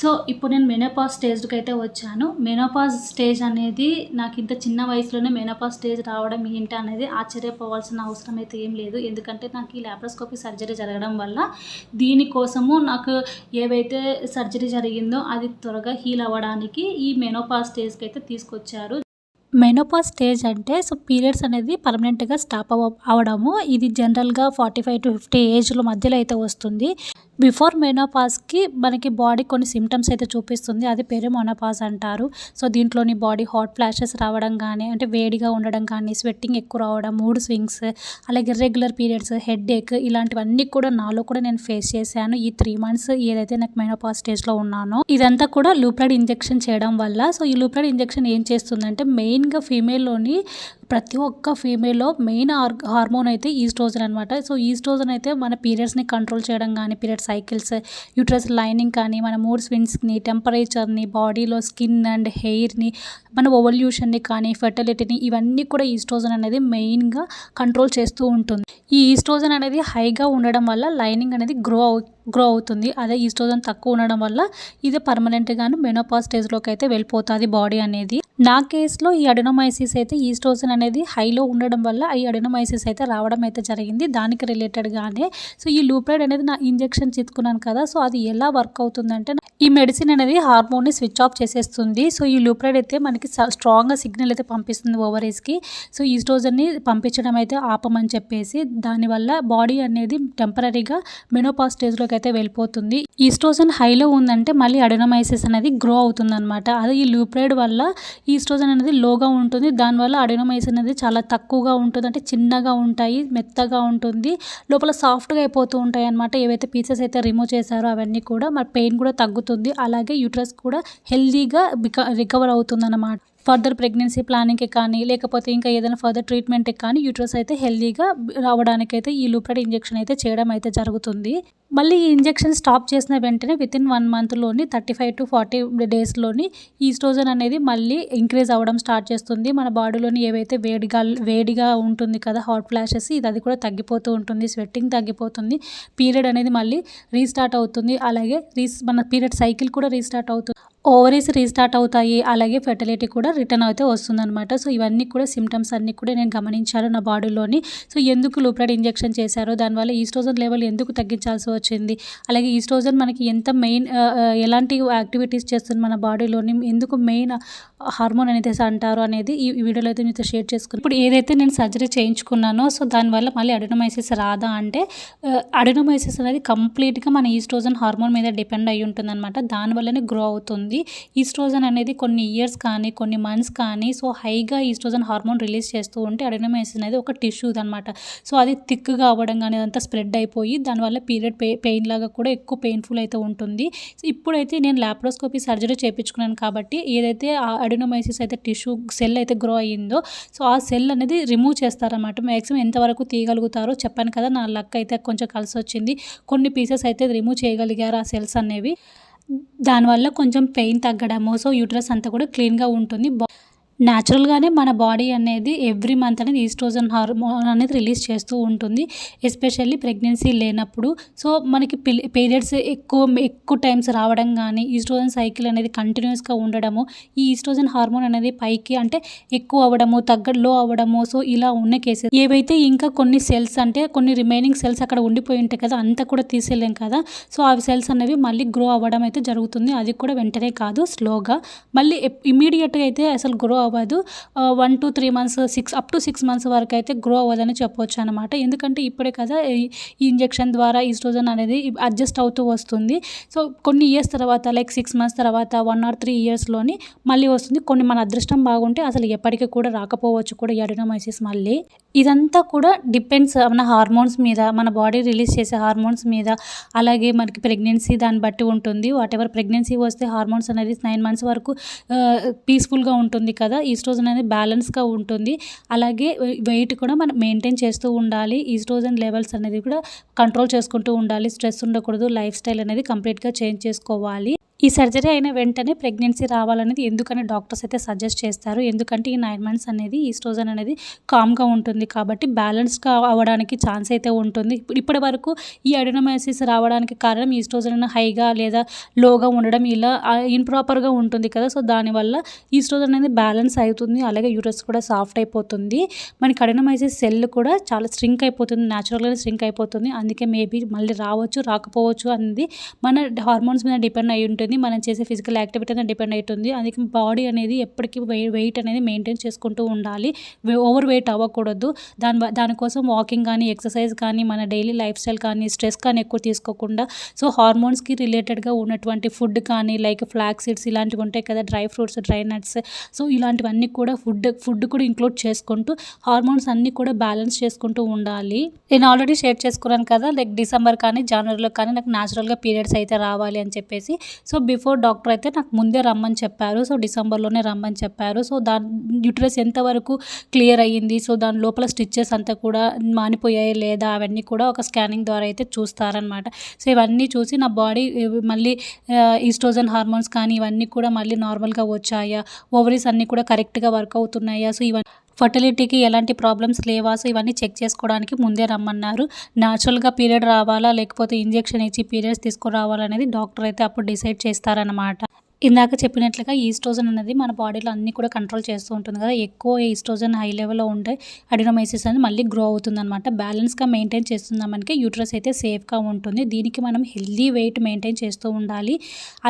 So ఇప్పుడు నేను menopause స్టేజ్కి అయితే వచ్చాను. మెనోపాజ్ స్టేజ్ అనేది నాకు ఇంత చిన్న వయసులోనే మెనోపాజ్ స్టేజ్ రావడం ఏంటి అనేది ఆశ్చర్యపోవాల్సిన అవసరం అయితే ఏం లేదు. ఎందుకంటే నాకు ఈ ల్యాప్రోస్కోపీ సర్జరీ జరగడం వల్ల దీనికోసము నాకు ఏవైతే సర్జరీ జరిగిందో అది త్వరగా హీల్ అవ్వడానికి ఈ మెనోపాజ్ స్టేజ్కి అయితే తీసుకొచ్చారు. మెనోపాజ్ స్టేజ్ అంటే సో పీరియడ్స్ అనేది పర్మనెంట్గా స్టాప్ అవ అవడము. ఇది జనరల్గా ఫార్టీ ఫైవ్ టు ఫిఫ్టీ ఏజ్ల మధ్యలో అయితే వస్తుంది. బిఫోర్ మెనోపాస్కి మనకి బాడీ కొన్ని సిమ్టమ్స్ అయితే చూపిస్తుంది. అది పేరు మొనోపాజ్ అంటారు. సో దీంట్లోని బాడీ హాట్ ఫ్లాషెస్ రావడం కానీ అంటే వేడిగా ఉండడం కానీ స్వెట్టింగ్ ఎక్కువ రావడం మూడ్ స్వింగ్స్ అలాగే రెగ్యులర్ పీరియడ్స్ హెడ్ ఏక్ ఇలాంటివన్నీ కూడా నాలో కూడా నేను ఫేస్ చేశాను ఈ త్రీ మంత్స్ ఏదైతే నాకు మెనోపాస్ స్టేజ్లో ఉన్నానో. ఇదంతా కూడా లూప్లైడ్ ఇంజెక్షన్ చేయడం వల్ల. సో ఈ లూప్లైడ్ ఇంజెక్షన్ ఏం చేస్తుందంటే మెయిన్గా ఫీమేల్లోని ప్రతి ఒక్క ఫీమేల్లో మెయిన్ హార్మోన్ అయితే ఈస్ట్రోజన్ అనమాట సో ఈస్ట్రోజన్ అయితే మన పీరియడ్స్ని కంట్రోల్ చేయడం కానీ పీరియడ్ సైకిల్స్ యూట్రస్ లైనింగ్ కానీ మన మూడ్ స్విన్స్ని టెంపరేచర్ని బాడీలో స్కిన్ అండ్ హెయిర్ని మన ఓవల్యూషన్ని కానీ ఫెర్టిలిటీని ఇవన్నీ కూడా ఈస్ట్రోజన్ అనేది మెయిన్గా కంట్రోల్ చేస్తూ ఉంటుంది. ఈ ఈస్ట్రోజన్ అనేది హైగా ఉండడం వల్ల లైనింగ్ అనేది గ్రో అవు గ్రో అవుతుంది. అదే ఈస్ట్రోజన్ తక్కువ ఉండడం వల్ల ఇది పర్మనెంట్గాను మెనోపాస్ స్టేజ్లోకి అయితే వెళ్ళిపోతుంది బాడీ అనేది. నా కేసులో ఈ అడినోమైసిస్ అయితే ఈస్ట్రోజన్ అనేది హైలో ఉండడం వల్ల ఈ అడినోమైసిస్ అయితే రావడం అయితే జరిగింది. దానికి రిలేటెడ్గానే సో ఈ లూప్రైడ్ అనేది నా ఇంజెక్షన్ చిత్తుకున్నాను కదా సో అది ఎలా వర్క్ అవుతుందంటే ఈ మెడిసిన్ అనేది హార్మోన్ని స్విచ్ ఆఫ్ చేసేస్తుంది. సో ఈ లూప్రైడ్ అయితే మనకి స్ట్రాంగ్గా సిగ్నల్ అయితే పంపిస్తుంది ఓవరీస్కి సో ఈస్ట్రోజన్ని పంపించడం అయితే ఆపమని చెప్పేసి దానివల్ల బాడీ అనేది టెంపరీగా మెనోపాస్ స్టేజ్లోకి అయితే వెళ్ళిపోతుంది. ఈస్ట్రోజన్ హైలో ఉందంటే మళ్ళీ అడినోమైసిస్ అనేది గ్రో అవుతుంది అనమాట అది ఈ లూప్రైడ్ వల్ల ఈస్ట్రోజన్ అనేది లోగా ఉంటుంది. దానివల్ల అడినోమైసిస్ అనేది చాలా తక్కువగా ఉంటుంది. అంటే చిన్నగా ఉంటాయి మెత్తగా ఉంటుంది లోపల సాఫ్ట్గా అయిపోతూ ఉంటాయి అనమాట ఏవైతే పీసెస్ అయితే రిమూవ్ చేశారో అవన్నీ కూడా మరి పెయిన్ కూడా తగ్గుతుంది. అలాగే యూట్రస్ కూడా హెల్దీగా రికవర్ అవుతుంది అనమాట ఫర్దర్ ప్రెగ్నెన్సీ ప్లానింగ్కి కానీ లేకపోతే ఇంకా ఏదైనా ఫర్దర్ ట్రీట్మెంట్కి కానీ యూట్రస్ అయితే హెల్దీగా రావడానికైతే ఈ లూప్రైడ్ ఇంజెక్షన్ అయితే చేయడం అయితే జరుగుతుంది. మళ్ళీ ఈ ఇంజెక్షన్ స్టాప్ చేసిన వెంటనే విత్ ఇన్ వన్ మంత్లోని థర్టీ ఫైవ్ టు ఫార్టీ డేస్లోని ఈస్ట్రోజన్ అనేది మళ్ళీ ఇంక్రీజ్ అవ్వడం స్టార్ట్ చేస్తుంది. మన బాడీలోని ఏవైతే వేడిగా వేడిగా ఉంటుంది కదా హాట్ ఫ్లాషెస్ ఇది అది కూడా తగ్గిపోతూ ఉంటుంది. స్వెట్టింగ్ తగ్గిపోతుంది. పీరియడ్ అనేది మళ్ళీ రీస్టార్ట్ అవుతుంది. అలాగే రీస్ మన పీరియడ్ సైకిల్ కూడా రీస్టార్ట్ అవుతుంది. ఓవరీస్ రీస్టార్ట్ అవుతాయి అలాగే ఫెర్టిలిటీ కూడా రిటర్న్ అయితే వస్తుందన్నమాట. సో ఇవన్నీ కూడా సిమ్టమ్స్ అన్నీ కూడా నేను గమనించాను నా బాడీలోని. సో ఎందుకు లూప్రైడ్ ఇంజెక్షన్ చేశారో దానివల్ల ఈస్ట్రోజన్ లెవెల్ ఎందుకు తగ్గించాల్సి వచ్చింది? అలాగే ఈస్ట్రోజన్ మనకి ఎంత మెయిన్ ఎలాంటి యాక్టివిటీస్ చేస్తుంది మన బాడీలోని? ఎందుకు మెయిన్ హార్మోన్ అనేది అంటారు అనేది ఈ వీడియోలో అయితే మీతో షేర్ చేసుకున్నాను. ఇప్పుడు ఏదైతే నేను సర్జరీ చేయించుకున్నానో సో దానివల్ల మళ్ళీ అడినోమైసిస్ రాదా అంటే అడినోమైసిస్ అనేది కంప్లీట్గా మన ఈస్ట్రోజన్ హార్మోన్ మీద డిపెండ్ అయి ఉంటుంది అనమాట దానివల్లనే గ్రో అవుతుంది. ఈస్ట్రోజన్ అనేది కొన్ని ఇయర్స్ కానీ కొన్ని మంత్స్ కానీ సో హైగా ఈస్ట్రోజన్ హార్మోన్ రిలీజ్ చేస్తూ ఉంటే అడినోమైసిస్ అనేది ఒక టిష్యూ అనమాట సో అది థిక్గా అవ్వడం కానీ అదంతా స్ప్రెడ్ అయిపోయి దానివల్ల పీరియడ్ పెయి పెయిన్ లాగా కూడా ఎక్కువ పెయిన్ఫుల్ అయితే ఉంటుంది. సో ఇప్పుడైతే నేను ల్యాప్రోస్కోపీ సర్జరీ చేయించుకున్నాను కాబట్టి ఏదైతే అడినోమైసిస్ అయితే టిష్యూ సెల్ అయితే గ్రో అయ్యిందో సో ఆ సెల్ అనేది రిమూవ్ చేస్తారన్నమాట. మ్యాక్సిమం ఎంతవరకు తీయగలుగుతారో చెప్పాను కదా నా లక్ అయితే కొంచెం కలిసి వచ్చింది కొన్ని పీసెస్ అయితే రిమూవ్ చేయగలిగారు ఆ సెల్స్ అనేవి. దానివల్ల కొంచెం పెయిన్ తగ్గడము సో యూట్రస్ అంతా కూడా క్లీన్గా ఉంటుంది. న్యాచురల్గానే మన బాడీ అనేది ఎవ్రీ మంత్ అనేది ఈస్ట్రోజన్ హార్మోన్ అనేది రిలీజ్ చేస్తూ ఉంటుంది ఎస్పెషల్లీ ప్రెగ్నెన్సీ లేనప్పుడు. సో మనకి పీరియడ్స్ ఎక్కువ ఎక్కువ టైమ్స్ రావడం కానీ ఈస్ట్రోజన్ సైకిల్ అనేది కంటిన్యూస్గా ఉండడము ఈ ఈస్ట్రోజన్ హార్మోన్ అనేది పైకి అంటే ఎక్కువ అవ్వడము తగ్గ లో అవ్వడము సో ఇలా ఉన్న కేసెస్. ఏవైతే ఇంకా కొన్ని సెల్స్ అంటే కొన్ని రిమైనింగ్ సెల్స్ అక్కడ ఉండిపోయి ఉంటాయి కదా అంతా కూడా తీసేయలేం కదా. సో ఆ సెల్స్ అనేవి మళ్ళీ గ్రో అవ్వడం అయితే జరుగుతుంది. అది కూడా వెంటనే కాదు స్లోగా. మళ్ళీ ఇమీడియట్గా అయితే అసలు గ్రో అవ్వదు. One two three months six up to six months వరకు అయితే గ్రో అవ్వదని చెప్పవచ్చు అనమాట ఎందుకంటే ఇప్పుడే కదా ఈ ఇంజెక్షన్ ద్వారా ఈస్ట్రోజన్ అనేది అడ్జస్ట్ అవుతూ వస్తుంది. సో కొన్ని ఇయర్స్ తర్వాత లైక్ సిక్స్ మంత్స్ తర్వాత వన్ ఆర్ త్రీ ఇయర్స్లోని మళ్ళీ వస్తుంది. కొన్ని మన అదృష్టం బాగుంటే అసలు ఎప్పటికీ కూడా రాకపోవచ్చు కూడా ఎడినోమైసిస్ మళ్ళీ. ఇదంతా కూడా డిపెండ్స్ మన హార్మోన్స్ మీద మన బాడీ రిలీజ్ చేసే హార్మోన్స్ మీద. అలాగే మనకి ప్రెగ్నెన్సీ దాన్ని బట్టి ఉంటుంది. వాట్ ఎవర్ ప్రెగ్నెన్సీ వస్తే హార్మోన్స్ అనేది నైన్ మంత్స్ వరకు పీస్ఫుల్గా ఉంటుంది కదా. ఈస్ట్రోజన్ అనేది బ్యాలెన్స్గా ఉంటుంది. అలాగే వెయిట్ కూడా మనం మెయింటైన్ చేస్తూ ఉండాలి. ఈస్ట్రోజన్ లెవెల్స్ అనేది కూడా కంట్రోల్ చేసుకుంటూ ఉండాలి. స్ట్రెస్ ఉండకూడదు. లైఫ్ స్టైల్ అనేది కంప్లీట్గా చేంజ్ చేసుకోవాలి. ఈ సర్జరీ అయిన వెంటనే ప్రెగ్నెన్సీ రావాలనేది ఎందుకని డాక్టర్స్ అయితే సజెస్ట్ చేస్తారు. ఎందుకంటే ఈ నైన్ మంత్స్ అనేది ఈస్ట్రోజన్ అనేది కామ్గా ఉంటుంది కాబట్టి బ్యాలెన్స్గా అవ్వడానికి ఛాన్స్ అయితే ఉంటుంది. ఇప్పుడు ఇప్పటి వరకు ఈ అడినోమైసిస్ రావడానికి కారణం ఈస్ట్రోజన్ హైగా లేదా లోగా ఉండడం ఇలా ఇంప్రాపర్గా ఉంటుంది కదా. సో దానివల్ల ఈస్ట్రోజన్ అనేది బ్యాలెన్స్ అవుతుంది. అలాగే యూరస్ కూడా సాఫ్ట్ అయిపోతుంది. మనకి అడినోమైసిస్ సెల్ కూడా చాలా స్ట్రింక్ అయిపోతుంది. న్యాచురల్గా స్ట్రింక్ అయిపోతుంది. అందుకే మేబీ మళ్ళీ రావచ్చు రాకపోవచ్చు అనేది మన హార్మోన్స్ మీద డిపెండ్ అయి ఉంటుంది. మనం చేసే ఫిజికల్ యాక్టివిటీ అనేది డిపెండ్ అవుతుంది. అందుకే బాడీ అనేది ఎప్పటికీ వెయిట్ అనేది మెయింటైన్ చేసుకుంటూ ఉండాలి. ఓవర్ వెయిట్ అవ్వకూడదు. దాని దానికోసం వాకింగ్ కానీ ఎక్సర్సైజ్ కానీ మన డైలీ లైఫ్ స్టైల్ కానీ స్ట్రెస్ కానీ ఎక్కువ తీసుకోకుండా సో హార్మోన్స్కి రిలేటెడ్గా ఉన్నటువంటి ఫుడ్ కానీ లైక్ ఫ్లాక్ సీడ్స్ ఇలాంటివి ఉంటాయి కదా dry fruits dry nuts. So ఇలాంటివన్నీ కూడా ఫుడ్ ఫుడ్ కూడా ఇంక్లూడ్ చేసుకుంటూ హార్మోన్స్ అన్నీ కూడా బ్యాలెన్స్ చేసుకుంటూ ఉండాలి. నేను ఆల్రెడీ షేర్ చేసుకున్నాను కదా లైక్ డిసెంబర్ కానీ జనవరిలో కానీ నాకు న్యాచురల్గా పీరియడ్స్ అయితే రావాలి అని చెప్పేసి. సో బిఫోర్ డాక్టర్ అయితే నాకు ముందే రమ్మని చెప్పారు. సో డిసెంబర్లోనే రమ్మని చెప్పారు. సో దాని యూట్రస్ ఎంతవరకు క్లియర్ అయ్యింది? సో దాని లోపల స్టిచ్చెస్ అంతా కూడా మానిపోయాయి లేదా? అవన్నీ కూడా ఒక స్కానింగ్ ద్వారా అయితే చూస్తారనమాట సో ఇవన్నీ చూసి నా బాడీ మళ్ళీ ఈస్ట్రోజన్ హార్మోన్స్ కానీ ఇవన్నీ కూడా మళ్ళీ నార్మల్గా వచ్చాయా? ఓవరీస్ అన్నీ కూడా కరెక్ట్గా వర్క్ అవుతున్నాయా? సో ఇవన్నీ ఫర్టిలిటీకి ఎలాంటి ప్రాబ్లమ్స్ లేవా? సో ఇవన్నీ చెక్ చేసుకోవడానికి ముందే రమ్మన్నారు. న్యాచురల్గా పీరియడ్ రావాలా? లేకపోతే ఇంజెక్షన్ ఇచ్చి పీరియడ్స్ తీసుకురావాలనేది డాక్టర్ అయితే అప్పుడు డిసైడ్ చేస్తారనమాట ఇందాక చెప్పినట్లుగా ఈస్ట్రోజన్ అనేది మన బాడీలో అన్నీ కూడా కంట్రోల్ చేస్తూ ఉంటుంది కదా. ఎక్కువ ఈస్ట్రోజన్ హై లెవెల్లో ఉంటే అడినోమైసిస్ అనేది మళ్ళీ గ్రో అవుతుంది అనమాట బ్యాలెన్స్గా మెయింటైన్ చేస్తుందా మనకి యూట్రస్ అయితే సేఫ్గా ఉంటుంది. దీనికి మనం హెల్దీ వెయిట్ మెయింటైన్ చేస్తూ ఉండాలి.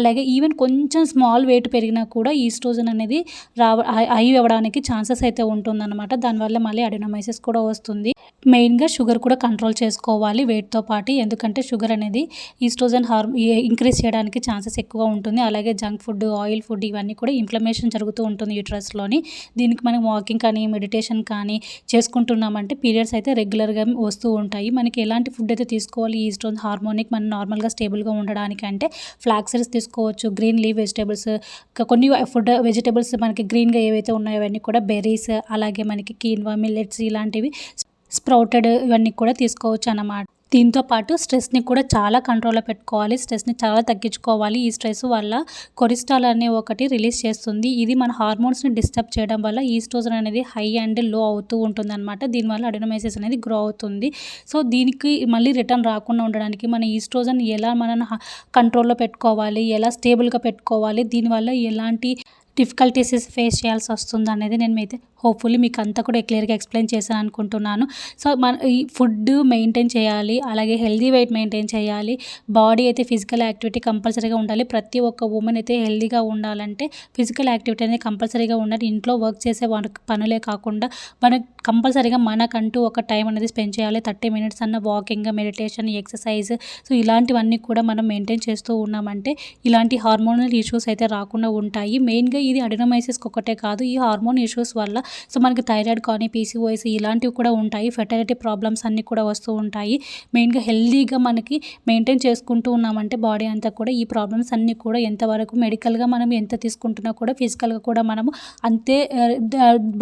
అలాగే ఈవెన్ కొంచెం స్మాల్ వెయిట్ పెరిగినా కూడా ఈస్ట్రోజన్ అనేది రావ హై అవ్వడానికి ఛాన్సెస్ అయితే ఉంటుందన్నమాట. దానివల్ల మళ్ళీ అడినోమైసిస్ కూడా వస్తుంది. మెయిన్గా షుగర్ కూడా కంట్రోల్ చేసుకోవాలి వెయిట్తో పాటు. ఎందుకంటే షుగర్ అనేది ఈస్ట్రోజన్ హార్మ్ ఇంక్రీజ్ చేయడానికి ఛాన్సెస్ ఎక్కువ ఉంటుంది. అలాగే జంక్ ఫుడ్ ఆయిల్ ఫుడ్ ఇవన్నీ కూడా ఇన్ఫ్లమేషన్ జరుగుతూ ఉంటుంది యూట్రస్లోని దీనికి మనం వాకింగ్ కానీ మెడిటేషన్ కానీ చేసుకుంటున్నామంటే పీరియడ్స్ అయితే రెగ్యులర్గా వస్తూ ఉంటాయి. మనకి ఎలాంటి ఫుడ్ అయితే తీసుకోవాలి ఈ స్టోన్ హార్మోనిక్ మనం నార్మల్గా స్టేబుల్గా ఉండడానికి అంటే ఫ్లాక్సెస్ తీసుకోవచ్చు గ్రీన్ లీవ్ వెజిటేబుల్స్ కొన్ని ఫుడ్ వెజిటేబుల్స్ మనకి గ్రీన్గా ఏవైతే ఉన్నాయో అవన్నీ కూడా బెర్రీస్ అలాగే మనకి కీన్వా మిల్లెట్స్ ఇలాంటివి స్ప్రౌటెడ్ ఇవన్నీ కూడా తీసుకోవచ్చు అన్నమాట. దీంతో పాటు స్ట్రెస్ని కూడా చాలా కంట్రోల్లో పెట్టుకోవాలి స్ట్రెస్ని చాలా తగ్గించుకోవాలి. ఈ స్ట్రెస్ వల్ల కొరిస్టాల్ అనే ఒకటి రిలీజ్ చేస్తుంది. ఇది మన హార్మోన్స్ని డిస్టర్బ్ చేయడం వల్ల ఈస్ట్రోజన్ అనేది హై అండ్లో అవుతూ ఉంటుంది అనమాట దీనివల్ల అడినోమైసిస్ అనేది గ్రో అవుతుంది. సో దీనికి మళ్ళీ రిటర్న్ రాకుండా ఉండడానికి మన ఈస్ట్రోజన్ ఎలా మనం కంట్రోల్లో పెట్టుకోవాలి ఎలా స్టేబుల్గా పెట్టుకోవాలి దీనివల్ల ఎలాంటి డిఫికల్టీస్ ఫేస్ చేయాల్సి వస్తుంది అనేది నేను అయితే హోప్ఫుల్లీ మీకు అంతా కూడా క్లియర్గా ఎక్స్ప్లెయిన్ చేశాను అనుకుంటున్నాను సో మన ఈ ఫుడ్ మెయింటైన్ చేయాలి అలాగే హెల్దీ వెయిట్ మెయింటైన్ చేయాలి బాడీ అయితే ఫిజికల్ యాక్టివిటీ కంపల్సరీగా ఉండాలి. ప్రతి ఒక్క ఉమెన్ అయితే హెల్దీగా ఉండాలంటే ఫిజికల్ యాక్టివిటీ అనేది కంపల్సరీగా ఉండాలి. ఇంట్లో వర్క్ చేసే పనులే కాకుండా మన కంపల్సరీగా మనకంటూ ఒక టైం అనేది స్పెండ్ చేయాలి. థర్టీ మినిట్స్ అన్న వాకింగ్ మెడిటేషన్ ఎక్సర్సైజ్ సో ఇలాంటివన్నీ కూడా మనం మెయింటైన్ చేస్తూ ఉన్నామంటే ఇలాంటి హార్మోనల్ ఇష్యూస్ అయితే రాకుండా ఉంటాయి. మెయిన్గా ఇది అడినమైసిస్కి ఒకటే కాదు ఈ హార్మోన్ ఇష్యూస్ వల్ల సో మనకి థైరాయిడ్ కానీ పీసీఓఎస్ ఇలాంటివి కూడా ఉంటాయి. ఫెర్టిలిటీ ప్రాబ్లమ్స్ అన్నీ కూడా వస్తూ ఉంటాయి. మెయిన్గా హెల్దీగా మనకి మెయింటైన్ చేసుకుంటూ ఉన్నామంటే బాడీ అంతా కూడా ఈ ప్రాబ్లమ్స్ అన్నీ కూడా ఎంతవరకు మెడికల్గా మనం ఎంత తీసుకుంటున్నా కూడా ఫిజికల్గా కూడా మనము అంతే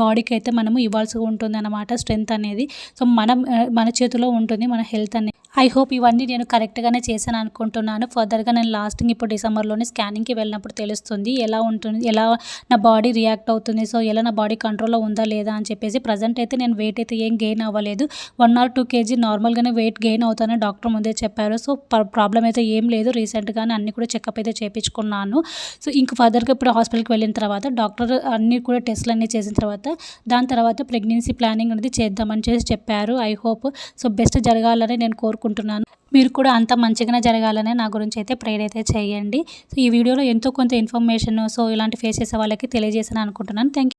బాడీకి అయితే మనము ఇవ్వాల్సి ఉంటుంది అన్నమాట స్ట్రెంత్ అనేది. సో మనం మన చేతిలో ఉంటుంది మన హెల్త్ అనేది. ఐ హోప్ ఇవన్నీ నేను కరెక్ట్గానే చేశాను అనుకుంటున్నాను. ఫర్దర్గా నేను లాస్టింగ్ ఇప్పుడు డిసెంబర్లోనే స్కానింగ్కి వెళ్ళినప్పుడు తెలుస్తుంది. ఎలా ఉంటుంది ఎలా నా బాడీ రియాక్ట్ అవుతుంది సో ఎలా నా బాడీ కంట్రోల్లో ఉందా లేదా అని చెప్పేసి ప్రజెంట్ అయితే నేను వెయిట్ అయితే ఏం గెయిన్ అవ్వలేదు. వన్ ఆర్ టూ కేజీ నార్మల్గానే వెయిట్ గెయిన్ అవుతానని డాక్టర్ ముందే చెప్పారు. సో ప్రాబ్లం అయితే ఏం లేదు. రీసెంట్గానే అన్నీ కూడా చెకప్ అయితే చేయించుకున్నాను సో ఇంక ఫర్దర్గా ఇప్పుడు హాస్పిటల్కి వెళ్ళిన తర్వాత డాక్టర్ అన్నీ కూడా టెస్ట్లు అన్నీ చేసిన తర్వాత దాని తర్వాత ప్రెగ్నెన్సీ ప్లానింగ్ అనేది చేద్దామని చేసి చెప్పారు. ఐ హోప్ సో బెస్ట్ జరగాలని నేను కోరుకుంటున్నాను. మీరు కూడా అంత మంచిగానే జరగాలనే నా గురించి అయితే ప్రేర్ అయితే చేయండి. సో ఈ వీడియోలో ఎంతో కొంత ఇన్ఫర్మేషన్ సో ఇలాంటి ఫేస్ చేసే వాళ్ళకి తెలియజేసాను అనుకుంటున్నాను. థ్యాంక్